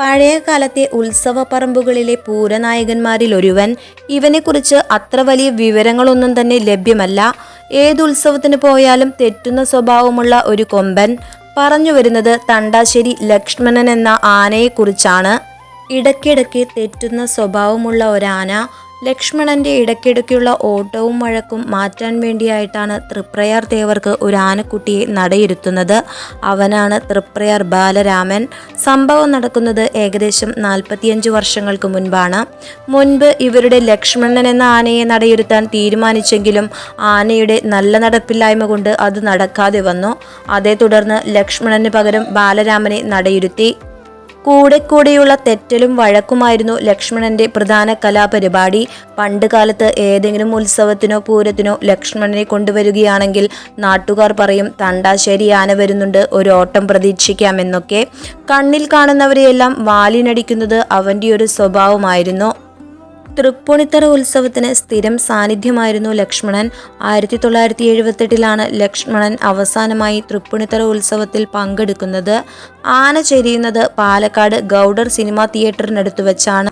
പഴയ കാലത്തെ ഉത്സവ പറമ്പുകളിലെ പൂരനായകന്മാരിൽ ഒരുവൻ. ഇവനെക്കുറിച്ച് അത്ര വലിയ വിവരങ്ങളൊന്നും തന്നെ ലഭ്യമല്ല. ഏതുത്സവത്തിന് പോയാലും തെറ്റുന്ന സ്വഭാവമുള്ള ഒരു കൊമ്പൻ. പറഞ്ഞു വരുന്നത് തണ്ടാശ്ശേരി ലക്ഷ്മണൻ എന്ന ആനയെക്കുറിച്ചാണ്. ഇടയ്ക്കിടയ്ക്ക് തെറ്റുന്ന സ്വഭാവമുള്ള ഒരാന ലക്ഷ്മണന്റെ ഇടയ്ക്കിടയ്ക്കുള്ള ഓട്ടവും വഴക്കും മാറ്റാൻ വേണ്ടിയായിട്ടാണ് തൃപ്രയാർ തേവർക്ക് ഒരു ആനക്കുട്ടിയെ നടയിരുത്തുന്നത്. അവനാണ് തൃപ്രയാർ ബാലരാമൻ. സംഭവം നടക്കുന്നത് ഏകദേശം നാൽപ്പത്തിയഞ്ച് വർഷങ്ങൾക്ക് മുൻപാണ്. മുൻപ് ഇവരുടെ ലക്ഷ്മണൻ എന്ന ആനയെ നടയിരുത്താൻ തീരുമാനിച്ചെങ്കിലും ആനയുടെ നല്ല നടപ്പില്ലായ്മ കൊണ്ട് അത് നടക്കാതെ വന്നു. അതേ തുടർന്ന് ലക്ഷ്മണന് പകരം ബാലരാമനെ നടയിരുത്തി. കൂടെ കൂടെയുള്ള തെറ്റലും വഴക്കുമായിരുന്നു ലക്ഷ്മണന്റെ പ്രധാന കലാപരിപാടി. പണ്ട് കാലത്ത് ഏതെങ്കിലും ഉത്സവത്തിനോ പൂരത്തിനോ ലക്ഷ്മണനെ കൊണ്ടുവരികയാണെങ്കിൽ നാട്ടുകാർ പറയും തണ്ടാശ്ശേരി ആന വരുന്നുണ്ട് ഒരു ഓട്ടം പ്രതീക്ഷിക്കാമെന്നൊക്കെ. കണ്ണിൽ കാണുന്നവരെയെല്ലാം വാലിനടിക്കുന്നത് അവന്റെ ഒരു സ്വഭാവമായിരുന്നു. തൃപ്പൂണിത്തറ ഉത്സവത്തിന് സ്ഥിരം സാന്നിധ്യമായിരുന്നു ലക്ഷ്മണൻ. ആയിരത്തി തൊള്ളായിരത്തി എഴുപത്തെട്ടിലാണ് ലക്ഷ്മണൻ അവസാനമായി തൃപ്പൂണിത്തറ ഉത്സവത്തിൽ പങ്കെടുക്കുന്നത്. ആന ചെരിയുന്നത് പാലക്കാട് ഗൗഡർ സിനിമാ തിയേറ്ററിനടുത്ത് വെച്ചാണ്.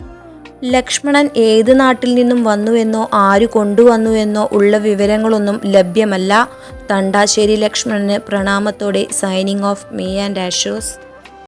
ലക്ഷ്മണൻ ഏത് നാട്ടിൽ നിന്നും വന്നുവെന്നോ ആര് കൊണ്ടുവന്നുവെന്നോ ഉള്ള വിവരങ്ങളൊന്നും ലഭ്യമല്ല. തണ്ടാശ്ശേരി ലക്ഷ്മണന് പ്രണാമത്തോടെ സൈനിങ് ഓഫ് മീ ആൻഡ് ആഷോസ്